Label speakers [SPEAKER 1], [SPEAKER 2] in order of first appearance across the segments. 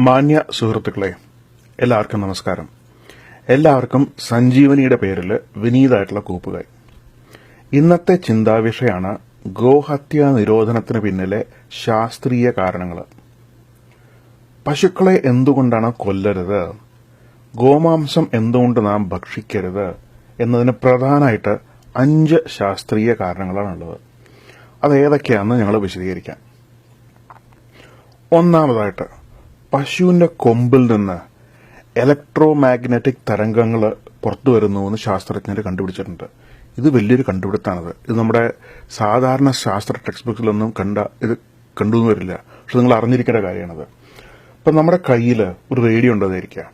[SPEAKER 1] മാന്യ സുഹൃത്തുക്കളെ എല്ലാവർക്കും നമസ്കാരം. എല്ലാവർക്കും സഞ്ജീവനിയുടെ പേരിൽ വിനീതായിട്ടുള്ള കൂപ്പുകൈ ഇന്നത്തെ ചിന്താവിഷയാണ് ഗോഹത്യ നിരോധനത്തിന് പിന്നിലെ ശാസ്ത്രീയ കാരണങ്ങൾ പശുക്കളെ എന്തുകൊണ്ടാണ് കൊല്ലരുത്? ഗോമാംസം എന്തുകൊണ്ട് നാം ഭക്ഷിക്കരുത്? എന്നതിന് പ്രധാനമായിട്ട് അഞ്ച് ശാസ്ത്രീയ കാരണങ്ങളാണുള്ളത്. അത് ഏതൊക്കെയാണെന്ന് ഞങ്ങൾ വിശദീകരിക്കാം. ഒന്നാമതായിട്ട് പശുവിന്റെ കൊമ്പിൽ നിന്ന് ഇലക്ട്രോ മാഗ്നറ്റിക് തരംഗങ്ങൾ പുറത്തു വരുന്നു എന്ന് ശാസ്ത്രജ്ഞർ കണ്ടുപിടിച്ചിട്ടുണ്ട്. ഇത് വലിയൊരു കണ്ടുപിടുത്താണത്. ഇത് നമ്മുടെ സാധാരണ ശാസ്ത്ര ടെക്സ്റ്റ് ബുക്കിലൊന്നും കണ്ട ഇത് കണ്ടു വരില്ല. പക്ഷെ നിങ്ങൾ അറിഞ്ഞിരിക്കേണ്ട കാര്യമാണത്. ഇപ്പം നമ്മുടെ കയ്യിൽ ഒരു റേഡിയോ ഉണ്ടെന്നായിരിക്കുക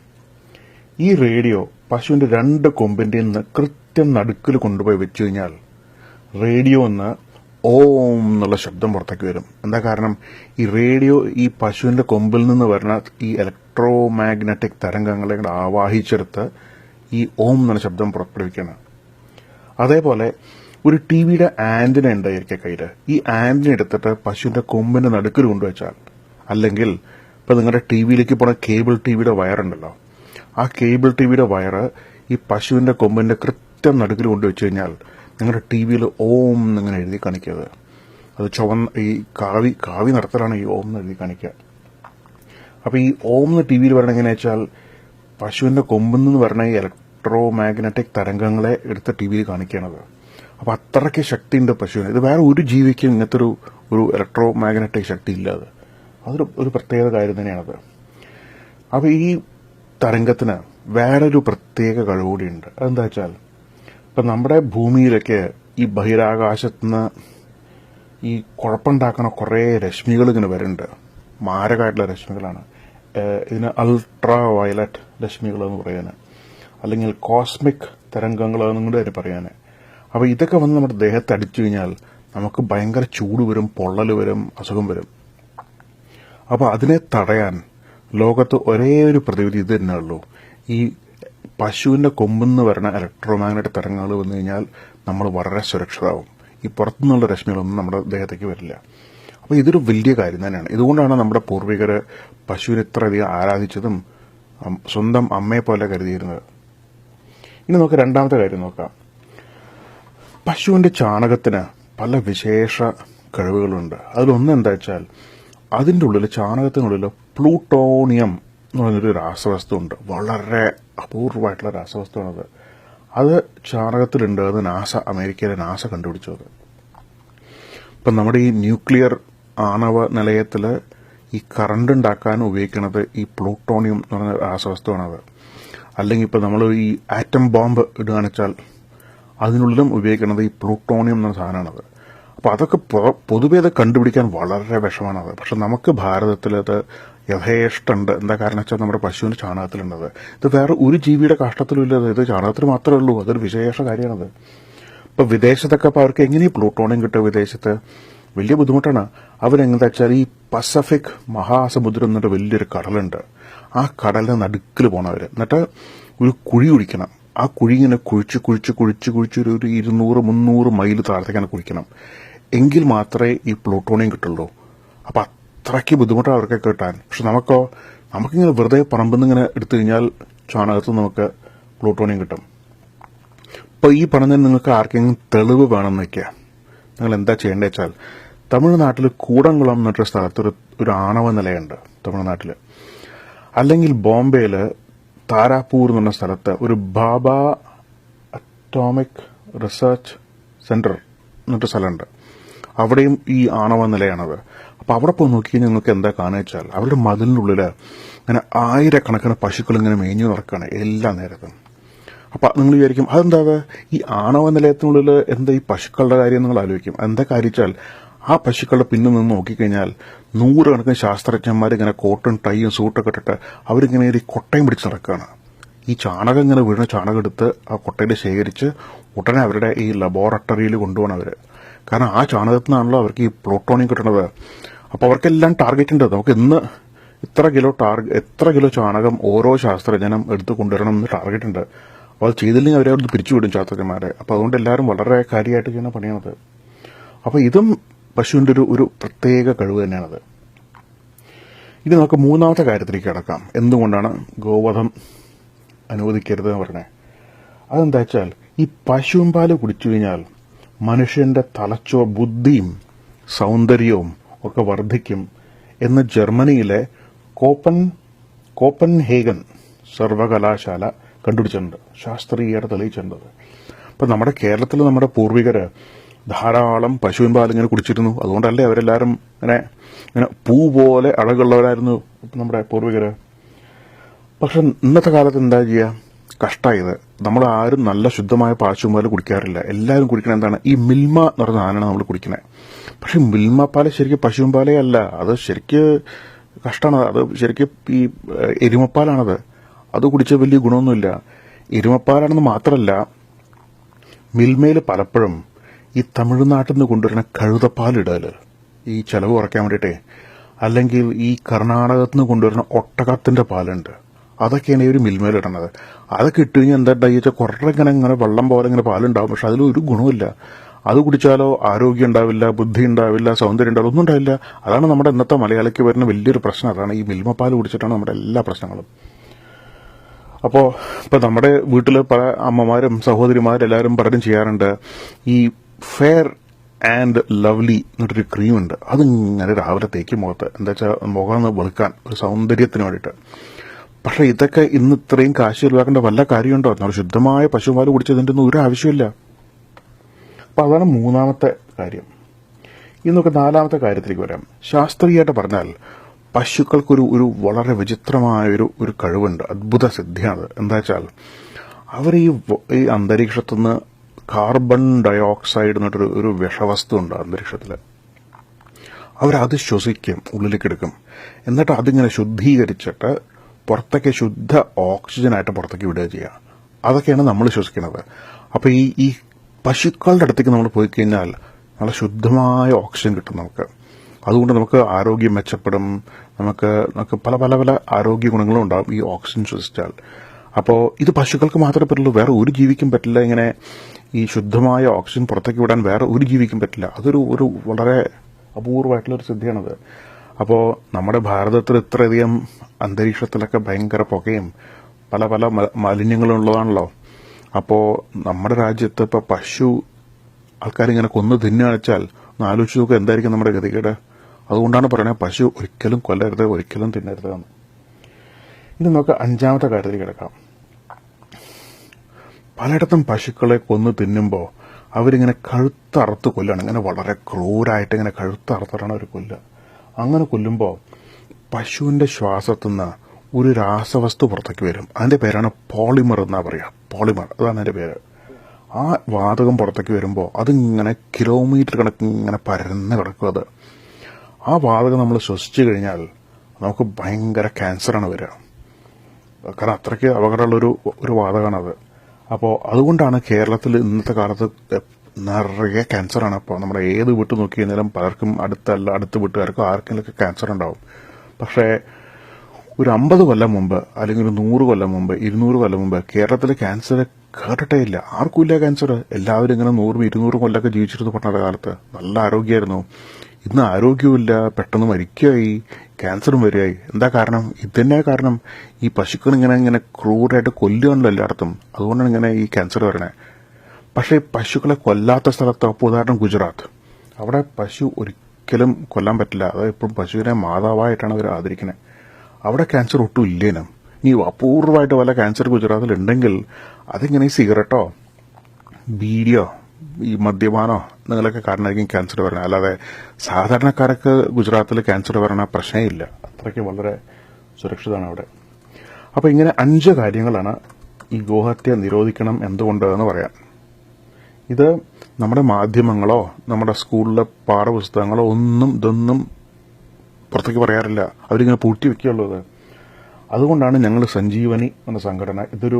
[SPEAKER 1] ഈ റേഡിയോ പശുവിന്റെ രണ്ട് കൊമ്പിന്റെ നിന്ന് കൃത്യം നടുക്കിൽ കൊണ്ടുപോയി വെച്ചു കഴിഞ്ഞാൽ റേഡിയോ എന്ന് ഓം എന്നുള്ള ശബ്ദം പുറത്തേക്ക് വരും. എന്താ കാരണം? ഈ റേഡിയോ ഈ പശുവിന്റെ കൊമ്പിൽ നിന്ന് വരുന്ന ഈ ഇലക്ട്രോ മാഗ്നറ്റിക് തരംഗങ്ങളെ കൂടെ ആവാഹിച്ചെടുത്ത് ഈ ഓം എന്നുള്ള ശബ്ദം പുറപ്പെടുവിക്കണം അതേപോലെ ഒരു ടി വിയുടെ ആന്റിന ഉണ്ടായിരിക്കുക കയ്യിൽ. ഈ ആന്റിന എടുത്തിട്ട് പശുവിന്റെ കൊമ്പിന്റെ നടുക്കിൽ കൊണ്ടുവച്ചാൽ അല്ലെങ്കിൽ ഇപ്പൊ നിങ്ങളുടെ ടി വിയിലേക്ക് പോണ കേബിൾ ടി വിയുടെ വയറുണ്ടല്ലോ ആ കേബിൾ ടി വിയുടെ വയറ് ഈ പശുവിന്റെ കൊമ്പിന്റെ കൃത്യം നടുക്കിൽ കൊണ്ടുവച്ചു കഴിഞ്ഞാൽ നിങ്ങളുടെ ടി വിയിൽ ഓം എന്നിങ്ങനെ എഴുതി കാണിക്കരുത് അത് ചുവന്ന ഈ കാവി കാവി നടത്തലാണ് ഈ ഓം എന്ന് എഴുതി കാണിക്കുക. അപ്പോൾ ഈ ഓം എന്ന് ടി വിയിൽ വരണം എങ്ങനെയാ വെച്ചാൽ പശുവിന്റെ കൊമ്പെന്ന് പറഞ്ഞ ഈ ഇലക്ട്രോ മാഗ്നറ്റിക് തരംഗങ്ങളെ എടുത്ത് ടി വിയിൽ കാണിക്കണത് അപ്പോൾ അത്രയ്ക്ക് ശക്തിയുണ്ട് പശുവിന്. ഇത് വേറെ ഒരു ജീവിക്കും ഇങ്ങനത്തെ ഒരു ഒരു ഇലക്ട്രോ മാഗ്നറ്റിക് ശക്തി ഇല്ല അത്. അതൊരു ഒരു പ്രത്യേക കാര്യം തന്നെയാണത്. അപ്പോൾ ഈ തരംഗത്തിന് വേറൊരു പ്രത്യേക കഴിവുകൂടിയുണ്ട്. അതെന്താ വെച്ചാൽ ഇപ്പൊ നമ്മുടെ ഭൂമിയിലൊക്കെ ഈ ബഹിരാകാശത്തുനിന്ന് ഈ കുഴപ്പമുണ്ടാക്കുന്ന കുറേ രശ്മികൾ ഇങ്ങനെ വരുന്നുണ്ട്. മാരകമായിട്ടുള്ള രശ്മികളാണ്. ഇതിന് അൾട്രാ വയലറ്റ് രശ്മികൾ എന്ന് പറയുന്നത്. അല്ലെങ്കിൽ കോസ്മിക് തരംഗങ്ങൾ എന്നും കൂടെ അതിന് പറയാൻ അപ്പോൾ ഇതൊക്കെ വന്ന് നമ്മുടെ ദേഹത്ത് അടിച്ചു കഴിഞ്ഞാൽ നമുക്ക് ഭയങ്കര ചൂട് വരും പൊള്ളൽ വരും അസുഖം വരും. അപ്പോൾ അതിനെ തടയാൻ ലോകത്ത് ഒരേ ഒരു പ്രതിവിധി ഇത് തന്നെ ഉള്ളൂ. ഈ പശുവിന്റെ കൊമ്പെന്ന് വരുന്ന ഇലക്ട്രോമാഗ്നറ്റിക് തരംഗങ്ങൾ വന്നു കഴിഞ്ഞാൽ നമ്മൾ വളരെ സുരക്ഷിതാവും ഈ പുറത്തുനിന്നുള്ള രശ്മികളൊന്നും നമ്മുടെ ദേഹത്തേക്ക് വരില്ല. അപ്പോൾ ഇതൊരു വലിയ കാര്യം തന്നെയാണ്. ഇതുകൊണ്ടാണ് നമ്മുടെ പൂർവികർ പശുവിനെ ഇത്രയധികം ആരാധിച്ചതും സ്വന്തം അമ്മയെ പോലെ കരുതിയിരുന്നത്. ഇനി നമുക്ക് രണ്ടാമത്തെ കാര്യം നോക്കാം. പശുവിന്റെ ചാണകത്തിന് പല വിശേഷ കഴിവുകളുണ്ട്. അതിലൊന്ന് എന്താ വെച്ചാൽ അതിന്റെ ഉള്ളിൽ ചാണകത്തിനുള്ളിൽ പ്ലൂട്ടോണിയം എന്ന് പറഞ്ഞൊരു രാസവസ്തു ഉണ്ട് വളരെ അപൂർവമായിട്ടുള്ള രാസവസ്തുവാണത്. അത് ചാണകത്തിലുണ്ട്. അത് നാസ അമേരിക്കയിലെ നാസ കണ്ടുപിടിച്ചത്. ഇപ്പം നമ്മുടെ ഈ ന്യൂക്ലിയർ ആണവ നിലയത്തിൽ ഈ കറണ്ട് ഉണ്ടാക്കാൻ ഉപയോഗിക്കുന്നത് ഈ പ്ലൂട്ടോണിയം എന്ന് പറഞ്ഞ രാസവസ്തുവാണത്. അല്ലെങ്കിൽ ഇപ്പം നമ്മൾ ഈ ആറ്റം ബോംബ് ഇടുകയാണെന്ന് വെച്ചാൽ അതിനുള്ളിലും ഉപയോഗിക്കുന്നത് ഈ പ്ലൂട്ടോണിയം എന്ന സാധനമാണത്. അപ്പോൾ അതൊക്കെ പൊതുവേ അത് കണ്ടുപിടിക്കാൻ വളരെ വിഷമാണത് പക്ഷെ നമുക്ക് ഭാരതത്തിൽ അത് യഥേഷ്ടമുണ്ട് എന്താ കാരണം വെച്ചാൽ നമ്മുടെ പശുവിന്റെ ചാണകത്തിലുണ്ടത് ഇത് വേറെ ഒരു ജീവിയുടെ കാഷ്ടത്തിലും ഇല്ലത് ഇത് ചാണകത്തിൽ മാത്രമേ ഉള്ളൂ. അതൊരു വിശേഷ കാര്യമാണത്. ഇപ്പം വിദേശത്തൊക്കെ അപ്പോൾ അവർക്ക് എങ്ങനെ ഈ പ്ലൂട്ടോണിയം കിട്ടുക വിദേശത്ത്? വലിയ ബുദ്ധിമുട്ടാണ്. അവരെങ്ങനെന്താ വെച്ചാൽ ഈ പസഫിക് മഹാസമുദ്രം എന്നിട്ട് വലിയൊരു കടലുണ്ട്. ആ കടലിന് നടുക്കിൽ പോണവര് എന്നിട്ട് ഒരു കുഴി കുഴിക്കണം. ആ കുഴി ഇങ്ങനെ കുഴിച്ച് കുഴിച്ച് കുഴിച്ച് കുഴിച്ച് ഒരു ഒരു ഇരുന്നൂറ് മുന്നൂറ് മൈൽ താഴത്തേക്കാണ് കുഴിക്കണം. എങ്കിൽ മാത്രമേ ഈ പ്ലൂട്ടോണിയം കിട്ടുള്ളൂ. അപ്പൊ അത്രയ്ക്ക് ബുദ്ധിമുട്ടാണ് അവർക്ക് കിട്ടാൻ. പക്ഷെ നമുക്കോ നമുക്കിങ്ങനെ വെറുതെ പറമ്പിൽ നിന്ന് ഇങ്ങനെ എടുത്തു കഴിഞ്ഞാൽ ചാണകത്ത് നമുക്ക് പ്ലൂട്ടോണിയം കിട്ടും. അപ്പോൾ ഈ പറഞ്ഞതിന് നിങ്ങൾക്ക് ആർക്കെങ്കിലും തെളിവ് വേണമെന്ന് വയ്ക്കുക നിങ്ങൾ എന്താ ചെയ്യേണ്ടത് വെച്ചാൽ തമിഴ്നാട്ടിൽ കൂടംകുളം എന്നൊരു സ്ഥലത്ത് ഒരു ഒരു ആണവ നിലയുണ്ട് തമിഴ്നാട്ടിൽ അല്ലെങ്കിൽ ബോംബെയിൽ താരാപൂർ എന്ന് പറഞ്ഞ സ്ഥലത്ത് ഒരു ബാബ അറ്റോമിക് റിസർച്ച് സെന്റർ എന്നിട്ട് സ്ഥലമുണ്ട്. അവിടെയും ഈ ആണവ നിലയാണത്. അപ്പോൾ അവിടെ പോയി നോക്കി നിങ്ങൾക്ക് എന്താ കാണുക വെച്ചാൽ അവരുടെ മതിലിനുള്ളിൽ ഇങ്ങനെ ആയിരക്കണക്കിന് പശുക്കൾ ഇങ്ങനെ മേഞ്ഞു നടക്കുകയാണ് എല്ലാ നേരത്തും. അപ്പൊ നിങ്ങൾ വിചാരിക്കും അതെന്താ ഈ ആണവ നിലയത്തിനുള്ളിൽ എന്താ ഈ പശുക്കളുടെ കാര്യം നിങ്ങൾ ആലോചിക്കും. എന്താ കാര്യച്ചാൽ ആ പശുക്കളുടെ പിന്നിൽ നിന്ന് നോക്കിക്കഴിഞ്ഞാൽ നൂറുകണക്കിന് ശാസ്ത്രജ്ഞന്മാർ ഇങ്ങനെ കോട്ടും ടൈയും സൂട്ടൊക്കെ ഇട്ടിട്ട് അവരിങ്ങനെ ഈ കൊട്ടയും പിടിച്ച് നടക്കുകയാണ്. ഈ ചാണകം ഇങ്ങനെ വീണ ചാണകം എടുത്ത് ആ കൊട്ടയിൽ ശേഖരിച്ച് ഉടനെ അവരുടെ ഈ ലബോറട്ടറിയിൽ കൊണ്ടുപോകണം അവർ. കാരണം ആ ചാണകത്തിൽ നിന്നാണല്ലോ അവർക്ക് ഈ പ്ലൂട്ടോണിയം കിട്ടുന്നത് അപ്പോൾ അവർക്കെല്ലാം ടാർഗറ്റ് ഉണ്ട്. നമുക്ക് ഇന്ന് ഇത്ര കിലോ ടാർഗ എത്ര കിലോ ചാണകം ഓരോ ശാസ്ത്രജ്ഞനും എടുത്ത് കൊണ്ടുവരണം എന്ന് ടാർഗറ്റ് ഉണ്ട്. അപ്പോൾ അത് ചെയ്തില്ലെങ്കിൽ അവരെ അവിടുന്ന് പിരിച്ചുവിടും ശാസ്ത്രജ്ഞന്മാരെ. അപ്പോൾ അതുകൊണ്ട് എല്ലാവരും വളരെ കാര്യമായിട്ട് ചെയ്യുന്ന പണിയാണത്. അപ്പോൾ ഇതും പശുവിന്റെ ഒരു ഒരു പ്രത്യേക കഴിവ് തന്നെയാണത്. ഇനി നമുക്ക് മൂന്നാമത്തെ കാര്യത്തിലേക്ക് കിടക്കാം. എന്തുകൊണ്ടാണ് ഗോവധം അനുവദിക്കരുത് എന്ന് പറഞ്ഞത്? അതെന്താ വെച്ചാൽ ഈ പശുവും പാൽ കുടിച്ചു കഴിഞ്ഞാൽ മനുഷ്യന്റെ തലച്ചോ ബുദ്ധിയും സൗന്ദര്യവും ഒക്കെ വർദ്ധിക്കും എന്ന് ജർമ്മനിയിലെ കോപ്പൻ കോപ്പൻ ഹേഗൻ സർവകലാശാല കണ്ടുപിടിച്ചിട്ടുണ്ട്. ശാസ്ത്രീയത തെളിയിച്ചിട്ടുണ്ട് അപ്പം നമ്മുടെ കേരളത്തിൽ നമ്മുടെ പൂർവികർ ധാരാളം പശുവിൻ പാൽ ഇങ്ങനെ കുടിച്ചിരുന്നു. അതുകൊണ്ടല്ലേ അവരെല്ലാവരും ഇങ്ങനെ ഇങ്ങനെ പൂ പോലെ അഴകുള്ളവരായിരുന്നു നമ്മുടെ പൂർവികർ പക്ഷെ ഇന്നത്തെ കാലത്ത് എന്താ ചെയ്യുക കഷ്ടമായത് നമ്മൾ ആരും നല്ല ശുദ്ധമായ പാൽ കുടിക്കാറില്ല. എല്ലാവരും കുടിക്കണ എന്താണ്? ഈ മിൽമ എന്ന് പറഞ്ഞ സാധനമാണ് നമ്മൾ കുടിക്കുന്നത് പക്ഷെ മിൽമ പാൽ ശരിക്കും പശുവും പാലേ അല്ല. അത് ശരിക്ക് കഷ്ടമാണ് അത് ശരിക്കും ഈ എരുമപ്പാലാണത്. അത് കുടിച്ച വലിയ ഗുണമൊന്നുമില്ല. എരുമപ്പാലാണെന്ന് മാത്രമല്ല മിൽമയിൽ പലപ്പോഴും ഈ തമിഴ്നാട്ടിൽ നിന്ന് കൊണ്ടുവരുന്ന കഴുതപ്പാലിടൽ ഈ ചെലവ് കുറയ്ക്കാൻ വേണ്ടിയിട്ടേ അല്ലെങ്കിൽ ഈ കർണാടകത്തിൽ നിന്ന് കൊണ്ടുവരുന്ന ഒട്ടകത്തിന്റെ പാലുണ്ട്. അതൊക്കെയാണ് ഈ ഒരു മിൽമയിൽ ഇടുന്നത് അതൊക്കെ ഇട്ട് കഴിഞ്ഞാൽ എന്താ വെച്ചാൽ കുറേ ഇങ്ങനെ ഇങ്ങനെ വെള്ളം പോലെ ഇങ്ങനെ പാലുണ്ടാവും. പക്ഷെ അതിലൊരു ഗുണമില്ല അത് കുടിച്ചാലോ ആരോഗ്യം ഉണ്ടാവില്ല ബുദ്ധി ഉണ്ടാവില്ല സൗന്ദര്യം ഉണ്ടാവില്ല ഒന്നും ഉണ്ടാവില്ല അതാണ് നമ്മുടെ ഇന്നത്തെ മലയാളിക്ക് വരുന്ന വലിയൊരു പ്രശ്നം. അതാണ് ഈ മിൽമ പാൽ കുടിച്ചിട്ടാണ് നമ്മുടെ എല്ലാ പ്രശ്നങ്ങളും. അപ്പോൾ ഇപ്പം നമ്മുടെ വീട്ടിൽ പല അമ്മമാരും സഹോദരിമാരും എല്ലാവരും പലരും ചെയ്യാറുണ്ട് ഈ ഫെയർ ആൻഡ് ലവ്ലി എന്നൊരു ക്രീം ഉണ്ട് അതിങ്ങനെ രാവിലെ തേക്കും മുഖത്ത് എന്താ വെച്ചാൽ മുഖം വെളുക്കാൻ ഒരു സൗന്ദര്യത്തിന് വേണ്ടിയിട്ട്. പക്ഷെ ഇതൊക്കെ ഇന്ന് ഇത്രയും കാശ് ചെലവാക്കേണ്ട വല്ല കാര്യമുണ്ടോ? നമ്മൾ ശുദ്ധമായ പശുപാൽ കുടിച്ചതിന്റെ ഒന്നും ഒരു ആവശ്യമില്ല അപ്പം അതാണ് മൂന്നാമത്തെ കാര്യം. ഇന്നൊക്കെ നാലാമത്തെ കാര്യത്തിലേക്ക് വരാം. ശാസ്ത്രീയമായിട്ട് പറഞ്ഞാൽ പശുക്കൾക്കൊരു ഒരു വളരെ വിചിത്രമായ ഒരു ഒരു കഴിവുണ്ട്. അത്ഭുത സിദ്ധിയാണ്. എന്താ വെച്ചാൽ അവർ ഈ ഈ അന്തരീക്ഷത്തു നിന്ന് കാർബൺ ഡയോക്സൈഡ് എന്നിട്ടൊരു ഒരു വിഷവസ്തു ഉണ്ട് അന്തരീക്ഷത്തിൽ അവരത് ശ്വസിക്കും ഉള്ളിലേക്ക് എടുക്കും. എന്നിട്ട് അതിങ്ങനെ ശുദ്ധീകരിച്ചിട്ട് പുറത്തേക്ക് ശുദ്ധ ഓക്സിജനായിട്ട് പുറത്തേക്ക് വിടുക ചെയ്യുക. അതൊക്കെയാണ് നമ്മൾ ശ്വസിക്കുന്നത് അപ്പോൾ ഈ ഈ പശുക്കളുടെ അടുത്തേക്ക് നമ്മൾ പോയി കഴിഞ്ഞാൽ നല്ല ശുദ്ധമായ ഓക്സിജൻ കിട്ടും നമുക്ക്. അതുകൊണ്ട് നമുക്ക് ആരോഗ്യം മെച്ചപ്പെടും. നമുക്ക് നമുക്ക് പല പല പല ആരോഗ്യ ഗുണങ്ങളും ഉണ്ടാകും ഈ ഓക്സിജൻ ശ്വസിച്ചാൽ. അപ്പോൾ ഇത് പശുക്കൾക്ക് മാത്രമേ പറ്റുള്ളൂ. വേറെ ഒരു ജീവിക്കും പറ്റില്ല. ഇങ്ങനെ ഈ ശുദ്ധമായ ഓക്സിജൻ പുറത്തേക്ക് വിടാൻ വേറെ ഒരു ജീവിക്കും പറ്റില്ല. അതൊരു ഒരു വളരെ അപൂർവമായിട്ടുള്ള ഒരു സിദ്ധിയാണത്. അപ്പോൾ നമ്മുടെ ഭാരതത്തിൽ ഇത്രയധികം അന്തരീക്ഷത്തിലൊക്കെ ഭയങ്കര പുകയും പല പല മാലിന്യങ്ങളും ഉള്ളതാണല്ലോ. അപ്പോൾ നമ്മുടെ രാജ്യത്ത് ഇപ്പോൾ പശു ആൾക്കാരിങ്ങനെ കൊന്നു തിന്നുകയെന്ന് വെച്ചാൽ ഒന്ന് ആലോചിച്ച് നോക്കുക എന്തായിരിക്കും നമ്മുടെ ഗതികേട്. അതുകൊണ്ടാണ് പറയുന്നത് പശു ഒരിക്കലും കൊല്ലരുത് ഒരിക്കലും തിന്നരുത് എന്ന്. ഇനി നമുക്ക് അഞ്ചാമത്തെ കാര്യത്തിൽ കിടക്കാം. പലയിടത്തും പശുക്കളെ കൊന്നു തിന്നുമ്പോൾ അവരിങ്ങനെ കഴുത്തറുത്ത് കൊല്ലാണ് ഇങ്ങനെ വളരെ ക്രൂരായിട്ട് ഇങ്ങനെ കഴുത്തറുത്തിട്ടാണ് അവർ കൊല്ലുക. അങ്ങനെ കൊല്ലുമ്പോൾ പശുവിന്റെ ശ്വാസത്തു നിന്ന് ഒരു രാസവസ്തു പുറത്തേക്ക് വരും. അതിന്റെ പേരാണ് പോളിമർ എന്നാ പറയുക പോളിമർ അതാണ് അതിന്റെ പേര്. ആ വാതകം പുറത്തേക്ക് വരുമ്പോൾ അതിങ്ങനെ കിലോമീറ്റർ കണക്ക് ഇങ്ങനെ പരന്ന് കിടക്കും അത്. ആ വാതകം നമ്മൾ ശ്വസിച്ചു കഴിഞ്ഞാൽ നമുക്ക് ഭയങ്കര ക്യാൻസറാണ് വരിക. കാരണം അത്രയ്ക്ക് അപകടമുള്ളൊരു ഒരു വാതകമാണത് അപ്പോൾ അതുകൊണ്ടാണ് കേരളത്തിൽ ഇന്നത്തെ കാലത്ത് നിറയെ ക്യാൻസറാണ് അപ്പോൾ നമ്മുടെ ഏത് വീട്ടിൽ നോക്കി കഴിഞ്ഞാലും പലർക്കും അടുത്തല്ല അടുത്ത വീട്ടുകാർക്കും ആർക്കെങ്കിലുമൊക്കെ ക്യാൻസർ ഉണ്ടാവും. പക്ഷേ ഒരു അമ്പത് കൊല്ലം മുമ്പ് അല്ലെങ്കിൽ ഒരു നൂറ് കൊല്ലം മുമ്പ് ഇരുന്നൂറ് കൊല്ലം മുമ്പ് കേരളത്തിൽ ക്യാൻസർ കേട്ടിട്ടേ ഇല്ല. ആർക്കും ഇല്ല ക്യാൻസർ എല്ലാവരും ഇങ്ങനെ നൂറും ഇരുന്നൂറും കൊല്ലമൊക്കെ ജീവിച്ചിരുന്നു പണ്ടത്തെ കാലത്ത്. നല്ല ആരോഗ്യമായിരുന്നു. ഇന്ന് ആരോഗ്യമില്ല പെട്ടെന്ന് മരിക്കുകയായി. ക്യാൻസറും വരികയായി. എന്താ കാരണം? ഇതന്നെ കാരണം ഈ പശുക്കൾ ഇങ്ങനെ ഇങ്ങനെ ക്രൂരായിട്ട് കൊല്ലുകയാണല്ലോ എല്ലായിടത്തും. അതുകൊണ്ടാണ് ഇങ്ങനെ ഈ ക്യാൻസർ വരണേ. പക്ഷേ പശുക്കളെ കൊല്ലാത്ത സ്ഥലത്ത് ഉദാഹരണം ഗുജറാത്ത്. അവിടെ പശു ഒരിക്കലും കൊല്ലാൻ പറ്റില്ല. അത് എപ്പോഴും പശുവിനെ മാതാവായിട്ടാണ് അവർ ആദരിക്കുന്നത് അവിടെ ക്യാൻസർ ഒട്ടും ഇല്ലേനും. ഇനി അപൂർവമായിട്ട് വല്ല ക്യാൻസർ ഗുജറാത്തിൽ ഉണ്ടെങ്കിൽ അതിങ്ങനെ ഈ സിഗരറ്റോ ബീഡിയോ ഈ മദ്യപാനോ നിങ്ങളൊക്കെ കാരണമായിരിക്കും ക്യാൻസർ വരുന്നത് അല്ലാതെ സാധാരണക്കാർക്ക് ഗുജറാത്തിൽ ക്യാൻസർ വരണ പ്രശ്നമില്ല. അത്രയ്ക്ക് വളരെ സുരക്ഷിതമാണ് അവിടെ. അപ്പോൾ ഇങ്ങനെ അഞ്ച് കാര്യങ്ങളാണ് ഈ ഗോഹത്യ നിരോധിക്കണം എന്തുകൊണ്ട് എന്ന് പറയാം. ഇത് നമ്മുടെ മാധ്യമങ്ങളോ നമ്മുടെ സ്കൂളിലെ പാഠപുസ്തകങ്ങളോ ഒന്നും ഇതൊന്നും പുറത്തേക്ക് പറയാറില്ല. അവരിങ്ങനെ പൂട്ടി വെക്കുകയുള്ളത് അതുകൊണ്ടാണ് ഞങ്ങൾ സഞ്ജീവനി എന്ന സംഘടന ഇതൊരു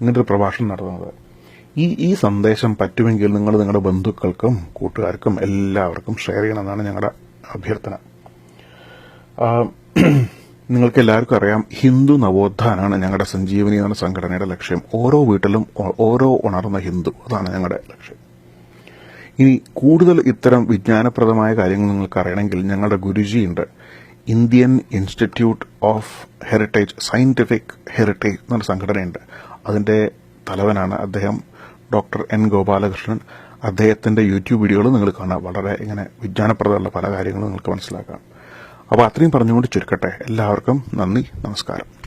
[SPEAKER 1] ഇങ്ങനൊരു പ്രഭാഷണം നടത്തുന്നത്. ഈ ഈ സന്ദേശം പറ്റുമെങ്കിൽ നിങ്ങൾ നിങ്ങളുടെ ബന്ധുക്കൾക്കും കൂട്ടുകാർക്കും എല്ലാവർക്കും ഷെയർ ചെയ്യണമെന്നാണ് ഞങ്ങളുടെ അഭ്യർത്ഥന. നിങ്ങൾക്ക് എല്ലാവർക്കും അറിയാം ഹിന്ദു നവോത്ഥാനാണ് ഞങ്ങളുടെ സഞ്ജീവനി എന്ന സംഘടനയുടെ ലക്ഷ്യം. ഓരോ വീട്ടിലും ഓരോ ഉണർന്ന ഹിന്ദു. അതാണ് ഞങ്ങളുടെ ലക്ഷ്യം. ഇനി കൂടുതൽ ഇത്തരം വിജ്ഞാനപ്രദമായ കാര്യങ്ങൾ നിങ്ങൾക്ക് അറിയണമെങ്കിൽ ഞങ്ങളുടെ ഗുരുജിയുണ്ട്. Indian institute of heritage scientific heritage എന്നൊരു സംഘടനയുണ്ട്. അതിന്റെ തലവനാണ് അദ്ദേഹം. Doctor N Gopalakrishnan. അദ്ദേഹത്തിന്റെ യൂട്യൂബ് വീഡിയോകൾ നിങ്ങൾ കാണാം. വളരെ ഇങ്ങനെ വിജ്ഞാനപ്രദമുള്ള പല കാര്യങ്ങളും നിങ്ങൾക്ക് മനസ്സിലാക്കാം. അപ്പോൾ അത്രയും പറഞ്ഞുകൊണ്ട് ചുരുക്കട്ടെ. എല്ലാവർക്കും നന്ദി നമസ്കാരം.